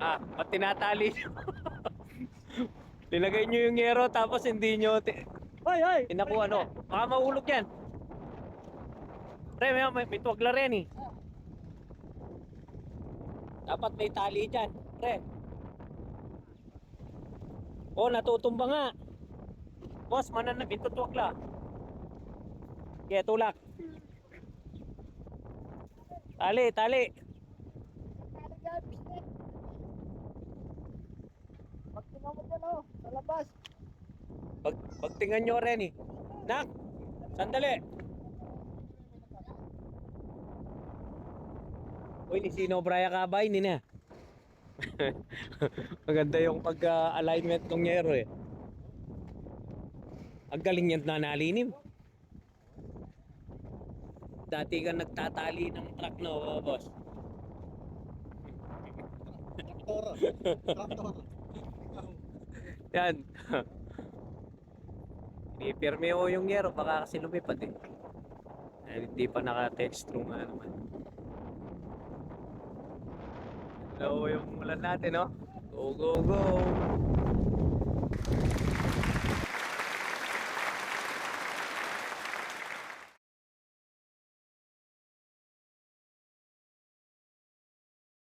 Ah, ba't tinatali nyo? Linagay nyo yung yero tapos hindi nyo ti- Hoy, hoy! inakuha no. Baka mahulog yan. Pre, may, may, may tuwagla rin eh. Dapat may tali dyan. Pre. Oh, natutumba nga. Boss, manan na may tuwagla. Kaya tulak. Tali, tali. Pag tingnan mo dyan, oh, sa labas. Pag, pagtingan nyo eh. Nak, sandali. Uy, ni Sino Braya Kabay, ni na. Maganda yung pag-alignment ng yero eh. Ang galing yan na nalinim. Dati ka nagtatali ng truck no, boss. Traktor. Traktor. Yan. Ipirme ko yung yero, baka kasi lumipad eh. Eh, hindi pa naka-text through nga naman. Hello yung ulan natin, no? Go, go, go!